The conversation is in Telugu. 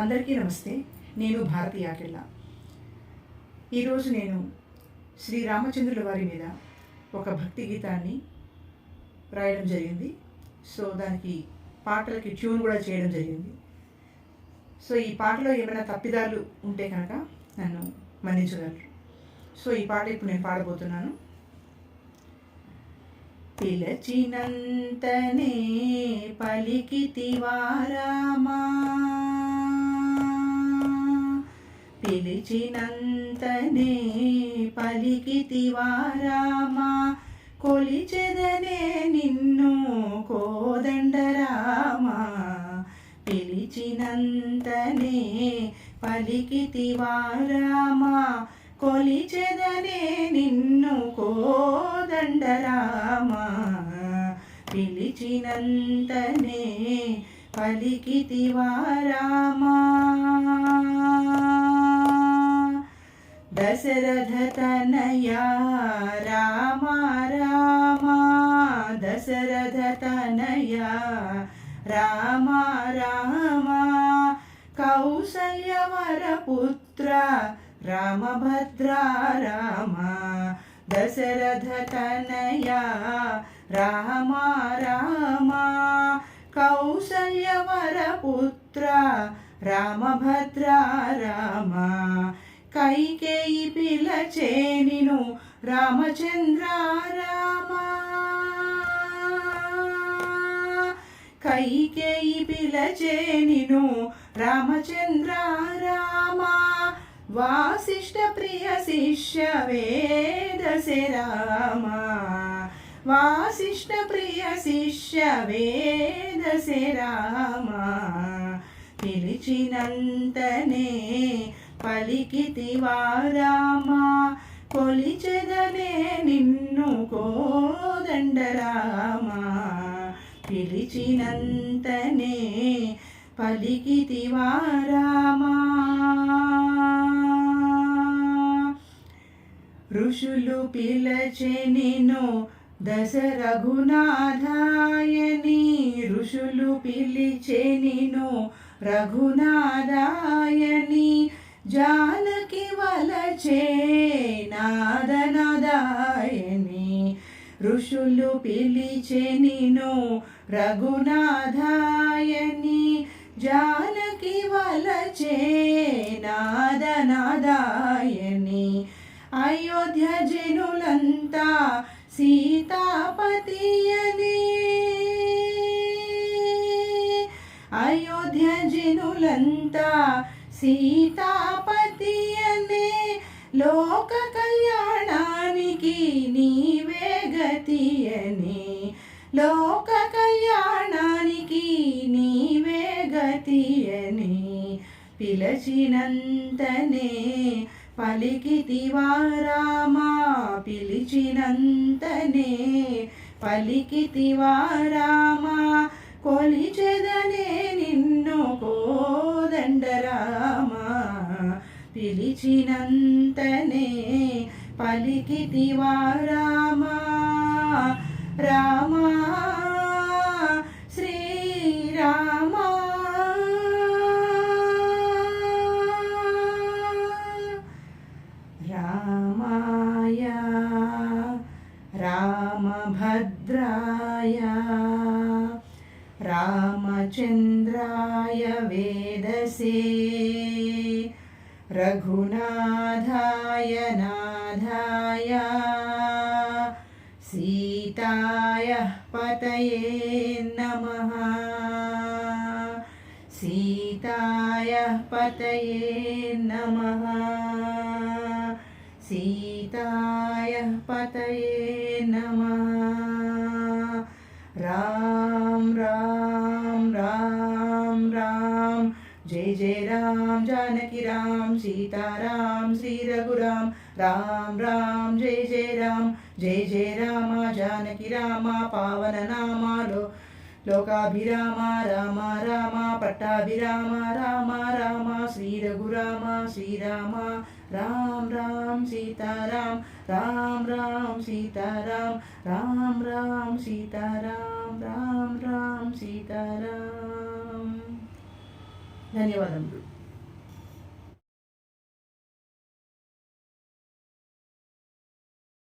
అందరికీ నమస్తే. నేను భారతి యాకెళ్ళ. ఈరోజు నేను శ్రీ రామచంద్రుల వారి మీద ఒక భక్తి గీతాన్ని రాయడం జరిగింది. సో దానికి పాటలకి ట్యూన్ కూడా చేయడం జరిగింది. సో ఈ పాటలో ఏమైనా తప్పిదాలు ఉంటే కనుక నన్ను మన్నించగలరు. సో ఈ పాట ఇప్పుడు నేను పాడబోతున్నాను. పిలచినంతనే పలికితివారామా పిలిచినంతనే పలికితివారామా? కొలిచెదనే నిన్ను కోదండరామా? పిలిచినంతనే పలికితివారామా? కొలిచెదనే నిన్ను కోదండరామా? పిలిచినంతనే పలికితివారామా? దశరథ తనయా రామ రామ దశరథ తనయా రామ రామ కౌసల్యవర పుత్ర రామభద్ర రామ దశరథ తనయా రామ రామ కౌసల్యవర పుత్ర రామభద్ర రామ కైకేయి పిలచే నిను రామచంద్ర రామ. కైకేయి పిలచే నిను రామచంద్ర రామ. వాసిష్ట ప్రియ శిష్య వేదసే రామ. వాసిష్ట ప్రియ శిష్య వేదసే రామ. పిలిచినంతనే పలికితివా రామా కొలిచెదనే నిన్ను కోదండరామా పిలిచినంతనే పలికితివా రామా. ఋషులు పిలచె నిన్ను దశ రఘునాథాయని ఋషులు పిలిచె నిన్ను రఘునాథాయని జానకి వలచే నాదనదాయని ఋషులు పిలిచే నిను రఘునాథాయని జానకి వలచే నాదనాదాయని అయోధ్య జనులంతా సీతాపతియని అయోధ్య జనులంతా సీతాపతి అనే లోక కళ్యాణానికి నీవే గతి అనే లోక కళ్యాణానికి నీవే గతి అని పిలచినంతనే పలికితివారామా పిలిచినంతనే పలికితివారామా కొలిచెదనే నిన్ను పిలిచినంతనే పలికితివా రామా రామా శ్రీరామా. రామాయ రామభద్రాయ రామచంద్రాయ వేదసే रघुनाथाय नाथाय सीताय पतये नमः सीताय पतये नमः सीताय पतये जय जय राम जानकी राम सीता राम श्री रघुराम राम राम जय जय राम जय जय राम जानकी राम पावन नामालो లోకాభిరామ రామ రామ పట్టాభిరామ రామ రామ శ్రీ రఘురామ శ్రీరామ రామ్ రామ్ సీతారాం రామ్ రామ్ సీతారాం రామ్ రామ్ సీతారాం రామ్ రామ్ సీతారాం ధన్యవాదములు.